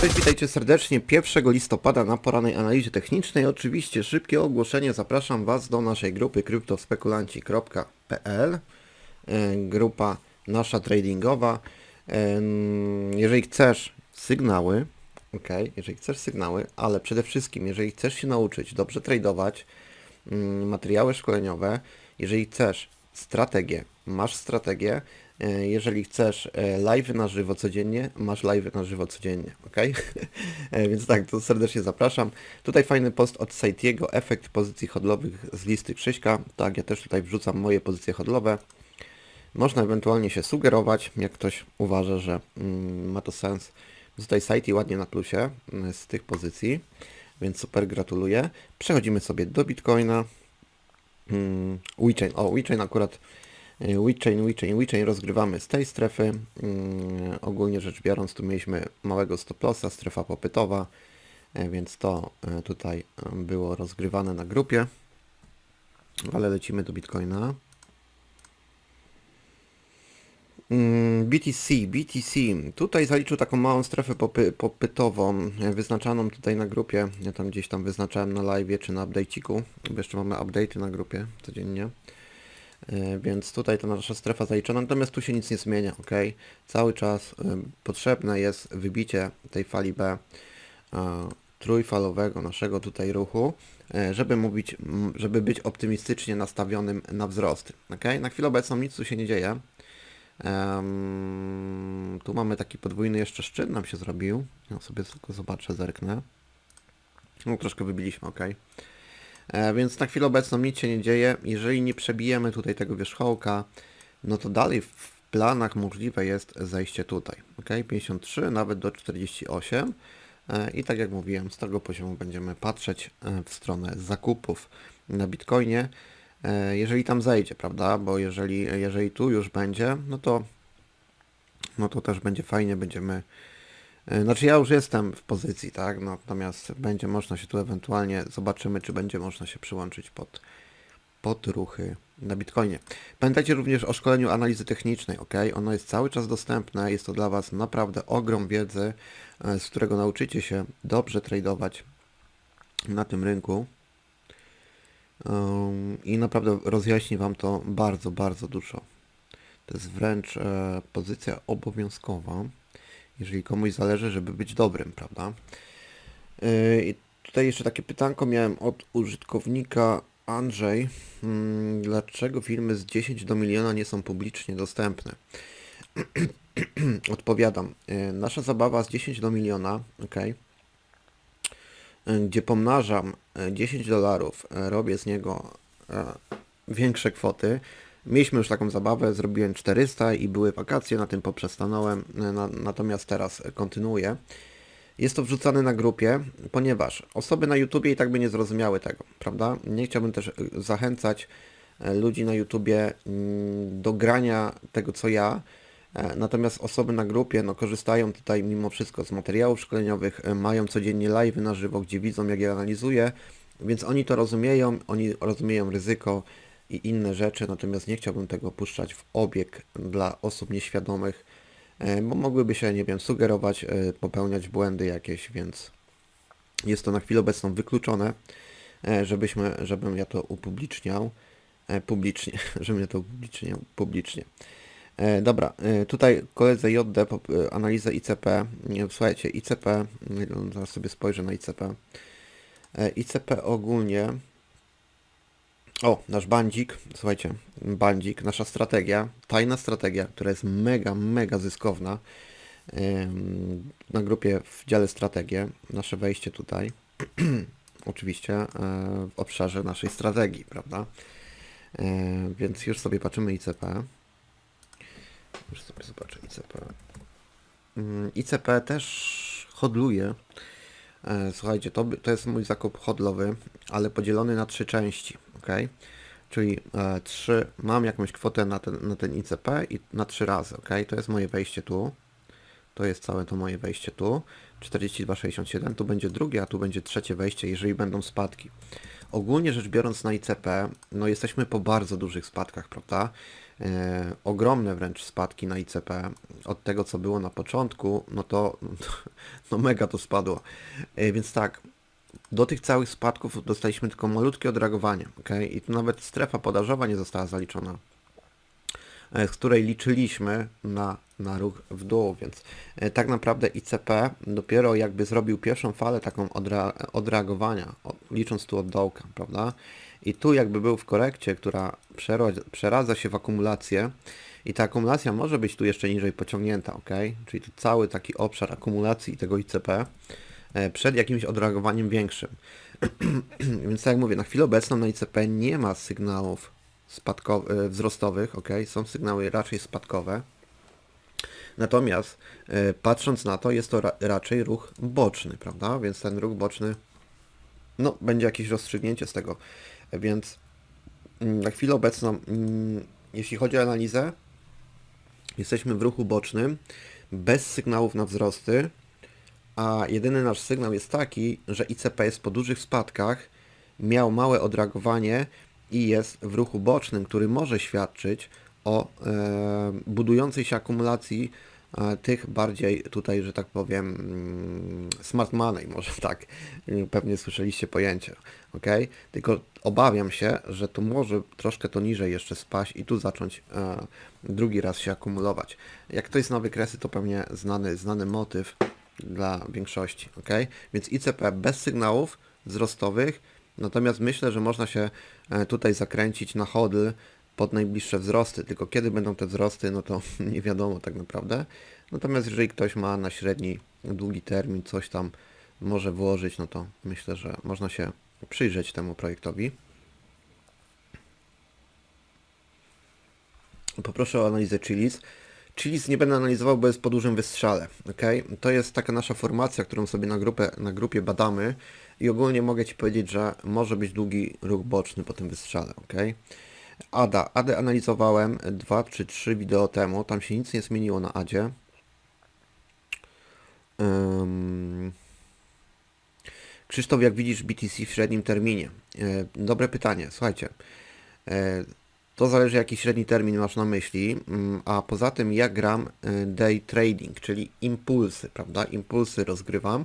Cześć, witajcie serdecznie 1 listopada na porannej analizie technicznej. Oczywiście szybkie ogłoszenie. Zapraszam Was do naszej grupy kryptospekulanci.pl E, Grupa nasza tradingowa. Em, Jeżeli chcesz sygnały, ok, jeżeli chcesz sygnały, ale przede wszystkim jeżeli chcesz się nauczyć dobrze tradować, mm, materiały szkoleniowe, jeżeli chcesz strategię, masz strategię, e, jeżeli chcesz e, live na żywo codziennie, masz live na żywo codziennie, ok? Więc tak, to serdecznie zapraszam. Tutaj fajny post od Saitiego, efekt pozycji hodlowych z listy Krzyśka. Tak, ja też tutaj wrzucam moje pozycje hodlowe. Można ewentualnie się sugerować, jak ktoś uważa, że mm, ma to sens. Tutaj Saiti ładnie na plusie mm, z tych pozycji, więc super gratuluję. Przechodzimy sobie do Bitcoina. Mm, WeChain, o WeChain akurat WeChain, WeChain, WeChain rozgrywamy z tej strefy. Mm, Ogólnie rzecz biorąc tu mieliśmy małego stop lossa, strefa popytowa, e, więc to e, tutaj e, było rozgrywane na grupie. Ale lecimy do Bitcoina. Mm, BTC, BTC. Tutaj zaliczył taką małą strefę popy, popytową, e, wyznaczaną tutaj na grupie. Ja tam gdzieś tam wyznaczałem na live czy na updateiku, bo jeszcze mamy update'y na grupie codziennie. E, Więc tutaj ta nasza strefa zaliczona, natomiast tu się nic nie zmienia, ok? Cały czas e, potrzebne jest wybicie tej fali B e, trójfalowego naszego tutaj ruchu, żeby mówić, żeby być optymistycznie nastawionym na wzrosty, ok? Na chwilę obecną nic tu się nie dzieje. Em, tu mamy taki podwójny jeszcze szczyt nam się zrobił. Ja sobie tylko zobaczę, zerknę. No troszkę wybiliśmy, ok. E, więc na chwilę obecną nic się nie dzieje. Jeżeli nie przebijemy tutaj tego wierzchołka, no to dalej w planach możliwe jest zejście tutaj. ok? 53 nawet do 48. E, I tak jak mówiłem, z tego poziomu będziemy patrzeć e, w stronę zakupów na Bitcoinie. Jeżeli tam zejdzie, prawda? Bo jeżeli, jeżeli tu już będzie, no to no to też będzie fajnie, będziemy znaczy ja już jestem w pozycji, tak? Natomiast będzie można się tu ewentualnie zobaczymy, czy będzie można się przyłączyć pod, pod ruchy na Bitcoinie. Pamiętajcie również o szkoleniu analizy technicznej, ok? Ono jest cały czas dostępne, jest to dla Was naprawdę ogrom wiedzy, e, z którego nauczycie się dobrze tradować na tym rynku. Um, I naprawdę rozjaśni Wam to bardzo, bardzo dużo. To jest wręcz e, pozycja obowiązkowa, jeżeli komuś zależy, żeby być dobrym, prawda? E, I tutaj jeszcze takie pytanko miałem od użytkownika Andrzej. Hmm, dlaczego filmy z 10 do miliona nie są publicznie dostępne? Odpowiadam. E, nasza zabawa z 10 do miliona, ok, gdzie pomnażam e, 10 dolarów, e, robię z niego e, większe kwoty. Mieliśmy już taką zabawę, zrobiłem 400 i były wakacje, na tym poprzestanąłem, e, na, natomiast teraz kontynuuję. Jest to wrzucane na grupie, ponieważ osoby na YouTubie i tak by nie zrozumiały tego, prawda? Nie chciałbym też e, zachęcać e, ludzi na YouTubie mm, do grania tego co ja, Natomiast osoby na grupie no, korzystają tutaj mimo wszystko z materiałów szkoleniowych, mają codziennie live na żywo, gdzie widzą jak ja analizuję, więc oni to rozumieją, oni rozumieją ryzyko i inne rzeczy, natomiast nie chciałbym tego puszczać w obieg dla osób nieświadomych, e, bo mogłyby się, nie wiem, sugerować, e, popełniać błędy jakieś, więc jest to na chwilę obecną wykluczone, e, żebyśmy, żebym ja to upubliczniał publicznie, żebym ja to upubliczniał publicznie. Dobra, tutaj koledze JD analizę ICP. Słuchajcie, ICP, mm, zaraz sobie spojrzę na ICP. ICP ogólnie. O, nasz bandzik, słuchajcie, bandzik, nasza strategia, tajna strategia, która jest mega, mega zyskowna. Na grupie w dziale strategie, nasze wejście tutaj, oczywiście e, w obszarze naszej strategii, prawda? E, Więc już sobie patrzymy ICP. Już sobie zobaczę ICP. Mm, ICP też hodluje. E, Słuchajcie, to, to jest mój zakup hodlowy, ale podzielony na trzy części. Czyli e, 3, mam jakąś kwotę na ten, na ten ICP i na 3 razy, ok? To jest moje wejście tu. To jest całe to moje wejście tu. 42,67, tu będzie drugie, a tu będzie trzecie wejście, jeżeli będą spadki. Ogólnie rzecz biorąc na ICP, no jesteśmy po bardzo dużych spadkach, prawda? E, ogromne wręcz spadki na ICP od tego, co było na początku, no to no mega to spadło. E, więc tak, do tych całych spadków dostaliśmy tylko malutkie odreagowanie, ok? I tu nawet strefa podażowa nie została zaliczona, e, z której liczyliśmy na, na ruch w dół, więc e, tak naprawdę ICP dopiero jakby zrobił pierwszą falę taką odrea odreagowania, licząc tu od dołka, prawda? I tu jakby był w korekcie, która przeradza się w akumulację i ta akumulacja może być tu jeszcze niżej pociągnięta, ok? Czyli tu cały taki obszar akumulacji tego ICP przed jakimś odreagowaniem większym. Więc tak jak mówię, na chwilę obecną na ICP nie ma sygnałów spadko- e, wzrostowych, ok? Są sygnały raczej spadkowe. Natomiast e, patrząc na to, jest to ra- raczej ruch boczny, prawda? Więc ten ruch boczny, no, będzie jakieś rozstrzygnięcie z tego. E, Więc mm, na chwilę obecną, mm, jeśli chodzi o analizę, jesteśmy w ruchu bocznym, bez sygnałów na wzrosty, a jedyny nasz sygnał jest taki, że ICP jest po dużych spadkach, miał małe odreagowanie i jest w ruchu bocznym, który może świadczyć o e, budującej się akumulacji e, tych bardziej tutaj, że tak powiem, mm, smart money, może tak, pewnie słyszeliście pojęcie, ok? Tylko obawiam się, że tu może troszkę to niżej jeszcze spaść i tu zacząć e, drugi raz się akumulować. Jak to jest na wykresy, to pewnie znany, znany motyw dla większości, ok? Więc ICP bez sygnałów wzrostowych, natomiast myślę, że można się e, tutaj zakręcić na hodl pod najbliższe wzrosty, tylko kiedy będą te wzrosty, no to nie wiadomo tak naprawdę. Natomiast jeżeli ktoś ma na średni, długi termin coś tam może włożyć, no to myślę, że można się przyjrzeć temu projektowi. Poproszę o analizę Chilis. Chilis nie będę analizował, bo jest po dużym wystrzale. Okay? To jest taka nasza formacja, którą sobie na, grupę, na grupie badamy i ogólnie mogę Ci powiedzieć, że może być długi ruch boczny po tym wystrzale. Okay? ADA. ADę analizowałem 2 czy 3 wideo temu. Tam się nic nie zmieniło na ADzie. Ym... Krzysztof, jak widzisz BTC w średnim terminie? E, Dobre pytanie. Słuchajcie. E, To zależy jaki średni termin masz na myśli, mm, a poza tym ja gram e, day trading, czyli impulsy, prawda? Impulsy rozgrywam.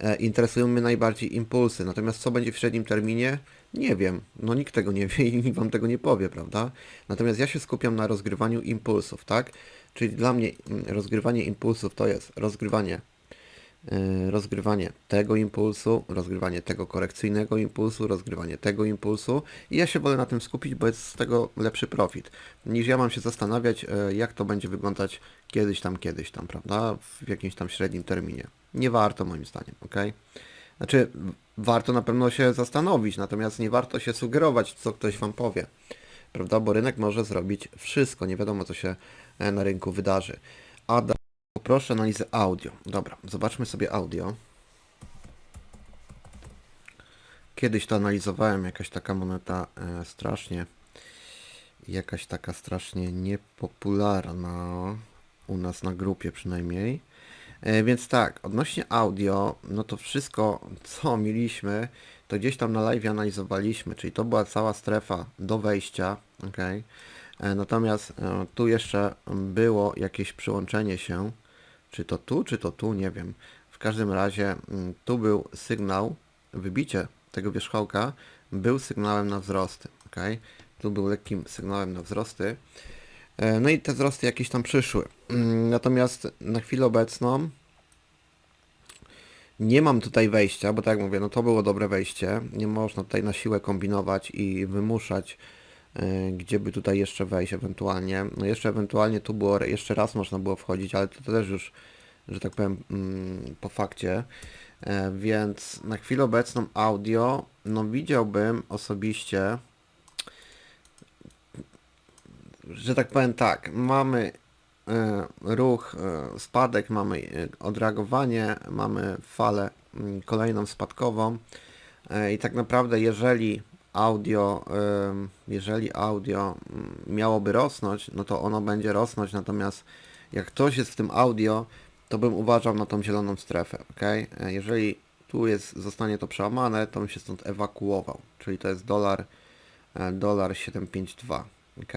E, Interesują mnie najbardziej impulsy, natomiast co będzie w średnim terminie? Nie wiem, no nikt tego nie wie i nikt Wam tego nie powie, prawda? Natomiast ja się skupiam na rozgrywaniu impulsów, tak? Czyli dla mnie mm, rozgrywanie impulsów to jest rozgrywanie rozgrywanie tego impulsu, rozgrywanie tego korekcyjnego impulsu, rozgrywanie tego impulsu i ja się wolę na tym skupić, bo jest z tego lepszy profit, niż ja mam się zastanawiać, e, jak to będzie wyglądać kiedyś tam, kiedyś tam, prawda, w jakimś tam średnim terminie. Nie warto moim zdaniem, ok? Znaczy, warto na pewno się zastanowić, natomiast nie warto się sugerować, co ktoś Wam powie, prawda, bo rynek może zrobić wszystko, nie wiadomo, co się e, na rynku wydarzy. Ada Poproszę analizę audio. Dobra, zobaczmy sobie audio. Kiedyś to analizowałem, jakaś taka moneta e, strasznie, jakaś taka strasznie niepopularna u nas na grupie przynajmniej. E, więc tak, odnośnie audio, no to wszystko, co mieliśmy, to gdzieś tam na live analizowaliśmy, czyli to była cała strefa do wejścia, ok. Natomiast e, tu jeszcze było jakieś przyłączenie się, czy to tu, czy to tu, nie wiem. W każdym razie mm, tu był sygnał, wybicie tego wierzchołka był sygnałem na wzrosty, ok? Tu był lekkim sygnałem na wzrosty. E, No i te wzrosty jakieś tam przyszły. Mm, Natomiast na chwilę obecną nie mam tutaj wejścia, bo tak jak mówię, no to było dobre wejście. Nie można tutaj na siłę kombinować i wymuszać, gdzie by tutaj jeszcze wejść ewentualnie. No jeszcze ewentualnie tu było, jeszcze raz można było wchodzić, ale to też już, że tak powiem, mm, po fakcie. E, Więc na chwilę obecną audio, no widziałbym osobiście, że tak powiem tak, mamy e, ruch, e, spadek, mamy odreagowanie, mamy falę mm, kolejną spadkową i tak naprawdę jeżeli audio, jeżeli audio mm, miałoby rosnąć, no to ono będzie rosnąć, natomiast jak ktoś jest w tym audio, to bym uważał na tą zieloną strefę, ok? Jeżeli tu jest, zostanie to przełamane, to bym się stąd ewakuował, czyli to jest dolar, e, dolar 752, ok?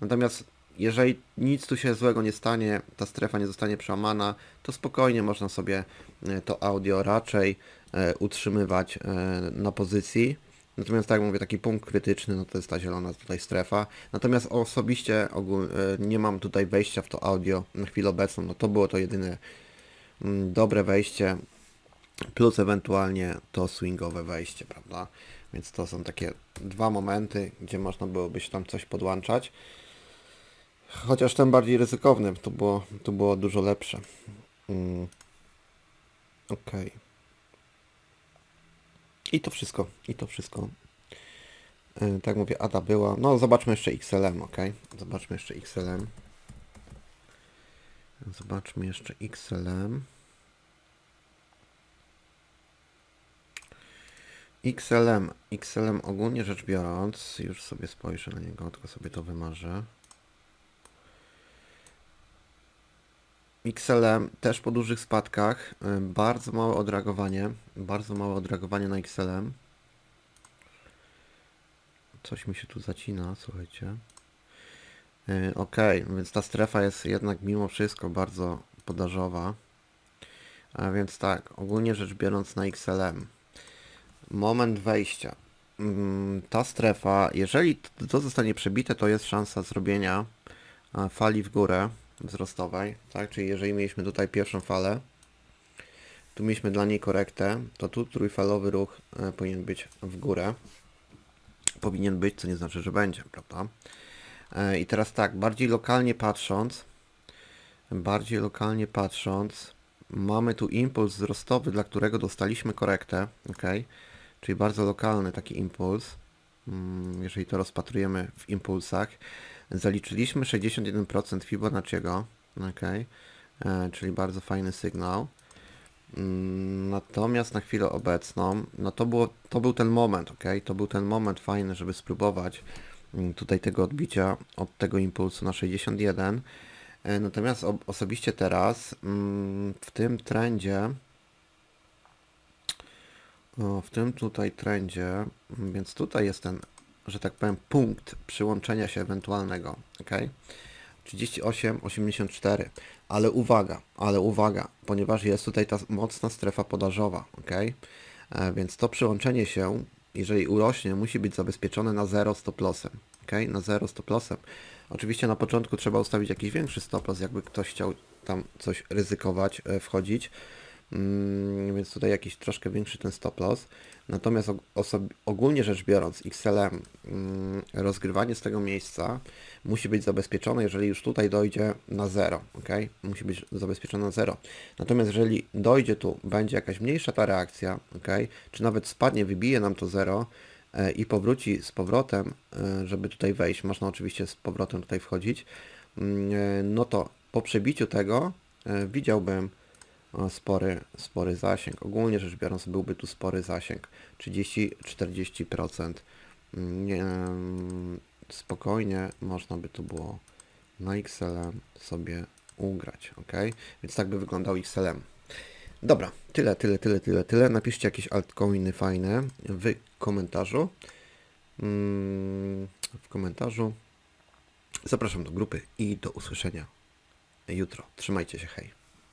Natomiast jeżeli nic tu się złego nie stanie, ta strefa nie zostanie przełamana, to spokojnie można sobie e, to audio raczej e, utrzymywać e, na pozycji. Natomiast tak mówię, taki punkt krytyczny, no to jest ta zielona tutaj strefa. Natomiast osobiście ogól, e, nie mam tutaj wejścia w to audio na chwilę obecną, no to było to jedyne mm, dobre wejście, plus ewentualnie to swingowe wejście, prawda? Więc to są takie dwa momenty, gdzie można byłoby się tam coś podłączać. Chociaż ten bardziej ryzykowny, to było, to było dużo lepsze. Mm. Okej. I to wszystko, i to wszystko. Yy, tak mówię, ADA była. No zobaczmy jeszcze XLM, ok? Zobaczmy jeszcze XLM. Zobaczmy jeszcze XLM. XLM, XLM ogólnie rzecz biorąc, już sobie spojrzę na niego, tylko sobie to wymarzę. XLM też po dużych spadkach, y, bardzo małe odreagowanie, bardzo małe odreagowanie na XLM. Coś mi się tu zacina, słuchajcie. Yy, ok, więc ta strefa jest jednak mimo wszystko bardzo podażowa. A więc tak, ogólnie rzecz biorąc na XLM. Moment wejścia. Mm, Ta strefa, jeżeli to zostanie przebite, to jest szansa zrobienia fali w górę wzrostowej, tak? Czyli jeżeli mieliśmy tutaj pierwszą falę, tu mieliśmy dla niej korektę, to tu trójfalowy ruch e, powinien być w górę. Powinien być, co nie znaczy, że będzie, prawda? E, I teraz tak, bardziej lokalnie patrząc, bardziej lokalnie patrząc, mamy tu impuls wzrostowy, dla którego dostaliśmy korektę, ok? Czyli bardzo lokalny taki impuls, mm, jeżeli to rozpatrujemy w impulsach. Zaliczyliśmy 61% Fibonacciego, ok? Czyli bardzo fajny sygnał. Mm, Natomiast na chwilę obecną, no to, było, to był ten moment, ok? To był ten moment fajny, żeby spróbować mm, tutaj tego odbicia od tego impulsu na 61. E, Natomiast osobiście teraz mm, w tym trendzie, w tym tutaj trendzie, więc tutaj jest ten, że tak powiem, punkt przyłączenia się ewentualnego, ok? 38,84, ale uwaga, ale uwaga, ponieważ jest tutaj ta mocna strefa podażowa, ok? E, Więc to przyłączenie się, jeżeli urośnie, musi być zabezpieczone na 0 stop lossem, ok? Na 0 stop lossem. Oczywiście na początku trzeba ustawić jakiś większy stop loss, jakby ktoś chciał tam coś ryzykować, e, wchodzić. Mm, więc tutaj jakiś troszkę większy ten stop loss. Natomiast ogólnie rzecz biorąc, XLM, mm, rozgrywanie z tego miejsca musi być zabezpieczone, jeżeli już tutaj dojdzie na 0, ok? Musi być zabezpieczone na 0. Natomiast jeżeli dojdzie tu, będzie jakaś mniejsza ta reakcja, ok? Czy nawet spadnie, wybije nam to 0 e, i powróci z powrotem, e, żeby tutaj wejść, można oczywiście z powrotem tutaj wchodzić, mm, e, no to po przebiciu tego widziałbym spory, spory zasięg. Ogólnie rzecz biorąc byłby tu spory zasięg. 30-40%. Mm, mm, spokojnie można by tu było na XLM sobie ugrać, ok? Więc tak by wyglądał XLM. Dobra, tyle, tyle, tyle, tyle, tyle. Napiszcie jakieś altcoiny fajne w komentarzu. Mm, W komentarzu. Zapraszam do grupy i do usłyszenia jutro. Trzymajcie się, hej.